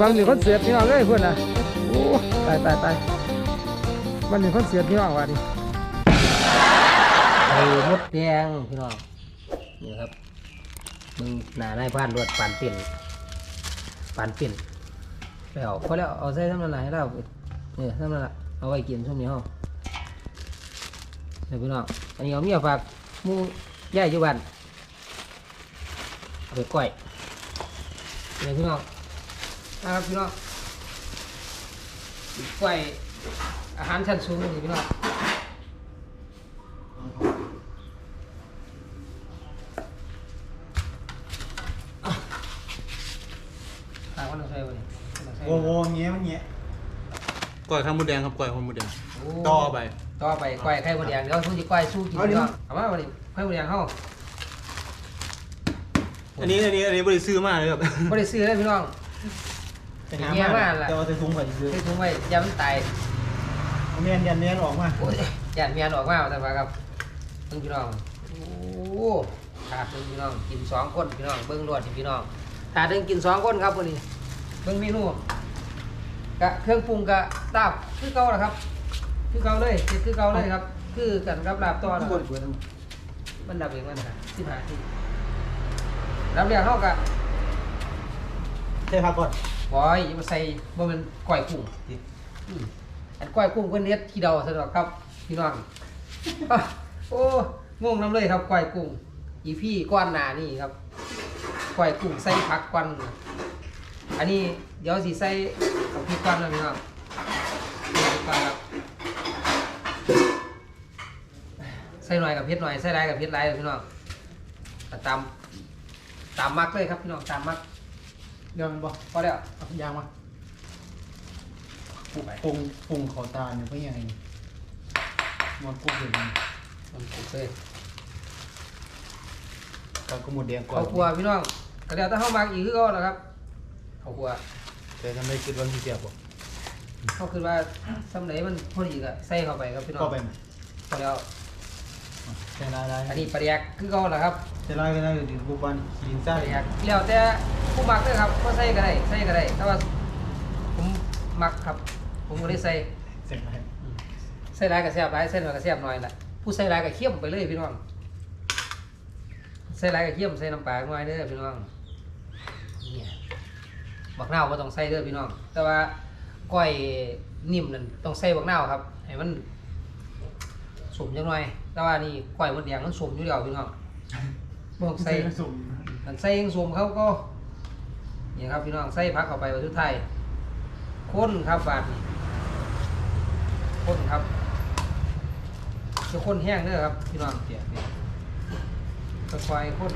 บางหนึ่งคนเสิร์ตพี่น้องเอ้ยเพื่อนนะโอ้ตายตายตายบางหนึ่งคนเสิร์ตพี่น้องว่าดิไอ้มดแดงพี่น้องนี่ครับมึงหน้าในบ้านรวดปานปิ่นปานปิ่นแล้วพอแล้วเอาใส่ทำนั่นแหละให้เราเออทำนั่นแหละเอาไว้กินช่วงนี้เฮาเดี๋ยวพี่น้องอันนี้เอาเมียฝากมูย่ายอยู่บ้านเอาไปก้อยเดี๋ยวพี่น้อง นะครับพี่น้องก้อยอาหารชั้นสูงนี่พี่น้องตาวันเราใส่ไว้เราใส่โวโวเงี้ยมันเงี้ยก่อยข้าวมดแดงครับก่อยข้าวมดแดงโอ้ต่อไปต่อไปก้อยไข่มดแดงเดี๋ยวสู้จีก้อยสู้กินเนาะเอามาวันนี้ไข่มดแดงเข้าอันนี้อันนี้อันนี้บริซื้อมากเลยครับไม่ได้ซื้อเลยพี่น้อง ไปหาเงี้ยมามาล่ะแต่ว่าใส่ถุงก่อนซื้อใส่ถุงไว้ยามันตายเอาเมียนยันเมียนออกมาโอ้ยหยาดเมียนออกมาแต่ว่าครับเบิ่งพี่น้องโอ้ขาดเบิ่งพี่น้องกินสองคนพี่น้องเบิ่งรวดนี่พี่น้องขาดเบิ่งกินสองคนครับวันนี้เบิ่งเมนูกะเครื่องปรุงกะลาบคือเก่าแหละครับ คือเก่าเลยเฮ็ดคือเก่าเลยครับ คือกันกับลาบต่อนะทุกคครันบเปิดทั้งมันดับเองมันนะสิบห้าทีรับเรียงเข้ากับใช่พักก่อน บอยอย่ามาใส่บ่มันก้อยกุ้งอืมอันก้อยกุ้งเพิ่นเฮ็ดขี้เดาซะดอกครับพี่น้องอะโอ้งงน้ำเลยครับก้อยกุ้ง อีพี่ก้อนหนานี่ครับก้อยกุ้งใส่ผักกวนอันนี้เดี๋ยวสิใส่กับพริกกวนนะพี่น้องพริกวนครับใส่หน่อยกับเผ็ดหน่อยใส่หลายกับเผ็ดหลายเลยพี่น้องตามตามมักเลยครับพี่น้องตามมัก เดี๋ยวมันบอกพอแล้วเอายางมาปรุงไปปรุงปรุงเขาตาเนี่ยเพื่อยังไงมันปรุงอยู่นี่มันปรุงเลยกับกระหมดแดงก่อนข้าวคั่วพี่น้องก็เดี๋ยวถ้าเข้ามักอีกคือก็นะครับข้าวคั่วแต่ทำไมคิดว่าที่เสียบบ่เขาคือว่าสำเร็จมันพอดีก็ใส่เข้าไปครับพี่น้องเข้าไปไหมพอแล้ว ใช่ลายลายอันนี้ปลาแดกคือก็นะครับใช่ลายก็ได้อยู่ดีบุบันดินปซ่าลาแดกแล้วแต่ผู้มักเลยครับก็ใส่ก็ได้ใส่ก็ได้แต่ว่าผมมักครับ ผมก็ได้ใส่เสร็จแล้วอืมใส่หลายก็แซ่บหลายใส่น้อยก็แซ่บน้อยแหละผู้ใส่หลายก็เคี่ยมไปเลยพี่น้องใส่หลายก็เคี่ยมใส่น้ำปลาหน่อยเด้อพี่น้องเนี่ยบักนาวก็ต้องใส่เด้อพี่น้อง แต่ว่าก้อยนิ่มนั่นต้องใส่บักนาวครับให้มัน สมจังหน่อย แต่ว่านี่ก้อยมดแดงมันสมอยู่แล้วพี่น้องบ่ต้องใส่สุ่มมันใส่เองสวมเขาก็นี่ครับพี่น้องใส่พักเข้าไปวันทุกไทายข้นครับบาดนี้ข้นครับจะข้นแห้งเด้อครับพี่น้องเดี๋ยวค่อยๆข้น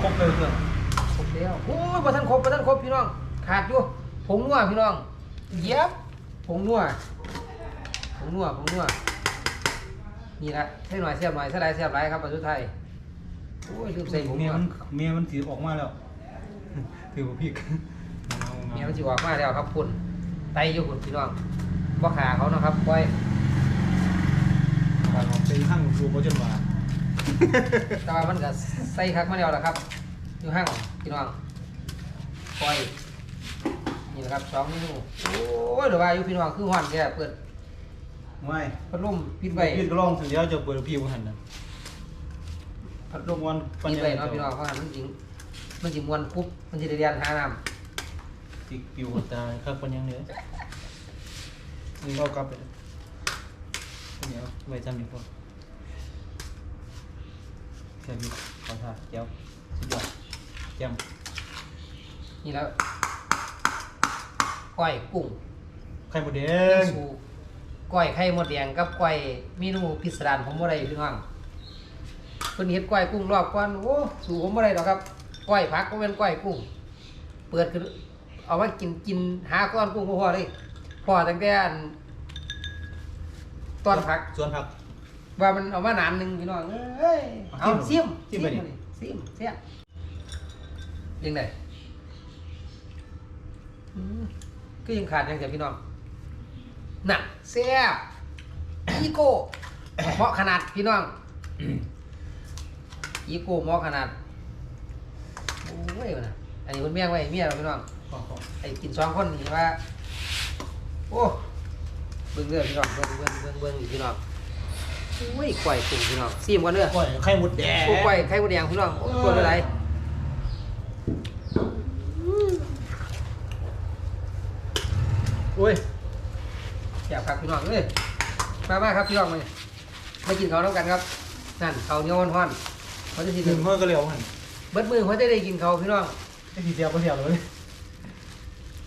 ครบเลยเพื่อนครบแล้วโอ้ยประทันครบประทันครบพี่น้อง ขาดอยู่ผงนัวพี่น้องเย็บผงนัวผงนัวผงนัว นี่ละใส่หน่อยเสียบหน่อยใส่หลายเสียบหลายครับวันทุกไทายโอ้ยลืมใส่ผงเมียนัวมันเมียมันถือออกมาแล้วถือว่าพี่เมียมันสิออกมาแล้วครับคุณไตอยู่คุณพี่น้องบ่ขาเขานะครับปล่อยการออกไปข้างดูเขาจนว่าแต่ว่ามันก็ใส่คักมาแล้วล่ะครับ อยู่ห้างพี่น้องปล่อยนี่นะครับสองเมนูโอ้ยเดี๋ยวว่าอยู่พี่น้องคือฮ้อนแก่เปิด ไม่พัดลมปิดไปไว้พี่ก็ลองถึงเดียวจะเปิดพี่มันหันนะพัดลลมงวันปิดไว้เนาะพี่น้องเพราะว่ามันจริงมันสิมวนปุ๊บมันสิได้เรียนหาน้ติดปิวตาครับปันยังเนื้อนี่เรากลับไปเดี๋ยวไว้จำอีกคนเสียบีขอท่าเจ้าสุดยอดแจ่มำนี่แล้วก้อยกุ้งไข่หมดแดง สู ก้อยไข่มดแดงกับก้อยเมนูพิสดารผมบ่ได้พี่น้องเพิ่นเฮ็ดก้อยกุ้งรอบก่อนโอ้สู่ผมบ่ได้ดอกครับก้อยผักก็เป็นก้อยกุ้ง เปิดคือเอามากินกินหาก้อนกุ้งบ่พอเลยพอตั้งแต่อันตอนผักส่วนผัก ว่ามันเอามานานหนึงพี่น้องเอ้ยเอาเอาจิ้ซิมมจิ้มไปดิดิซิมเสียยังไงอืมก็ยังขาดยังแต่พี่น้อง น่ะเสียบอีโก้เหมาะขนาดพี่น้องอีโก้เหมาะขนาดโอ้ยนะอันนี้มันเมี่ยงไว้เมี่ยงพี่น้องขอขอไอ้กินสองคนนี่ว่าโอ้เบิ่งเด้อพี่น้องเบิ่งเบิ่งเบิ่งเบิ่งอีกพี่น้องอุ้ยก่อยกุ้งพี่น้องซีมกันเด้อก้อยไข่มดแดงโอ้ก่อยไข่มดแดงพี่น้องโอ้ตัวอะไรโอ้ย อยากพักพี่น้องเลยมามาครับพี่น้องมามากินข้าวน้ำกันครับนั่นข้าวเหนียวฮ้อนๆเขาจะสิหนึ่งเมื่อก็เร็วหันเบิดมือเขาจะได้กินข้าวพี่น้องไอ้ทีเดียวก็เดียวเลย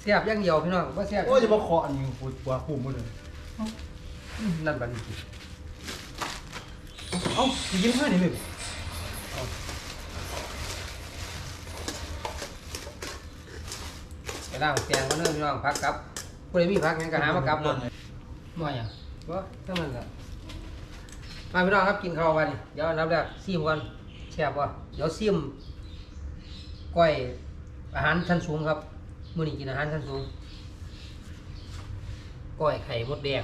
เสียบอย่างเดียวพี่น้องว่าเสียบโอ้ยจะมาเคาะอันนี้กูกว่าคุ้มหมดเลยนั่นบัดนี้เอ้าจะยิ้มให้นี่เลยไปล่างแกงก็เริ่มพี่น้องพักครับผู้ใดมีพักงั้นก็หามากับหมด บ่อย่างบ่ถ้ามันก็มาพี่น้องครับกินข้าวกันเดี๋ยวอันดับแรกซิมก่อนแซ่บบ่เดี๋ยวซิมก้อยอาหารชั้นสูงครับมื้อนี้กินอาหารชั้นสูงก้อยไข่มดแดง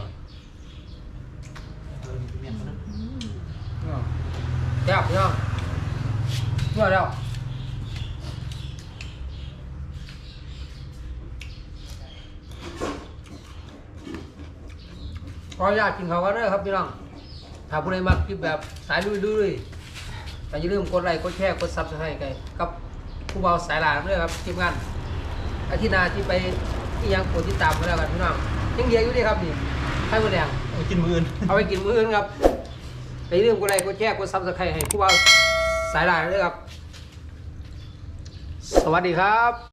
เออมีเมียนนะแซ่บพี่น้องทั่วแล้ว ขออนุญาตกินข้าวกันเด้อครับพี่น้องถ้าผู้ใดมักคลิปแบบสายลุยๆก็อย่าลืมกดไลค์กดแชร์กดซับสไครต์กันกับผู้เบาสายหลานด้วยครับทีมงานอาทิตย์หน้าที่ไปที่ยังโปรดติดตามมาแล้วกันพี่น้องยังเดียวอยู่ดีครับนี่ไข่มดแดงเอากินมืออื่น เอาไปกินมื้ออื่นครับไปเรื่องกดไลค์กดแชร์กดซับสไครต์ให้ผู้เบาสายหลานด้วยครับ สวัสดีครับ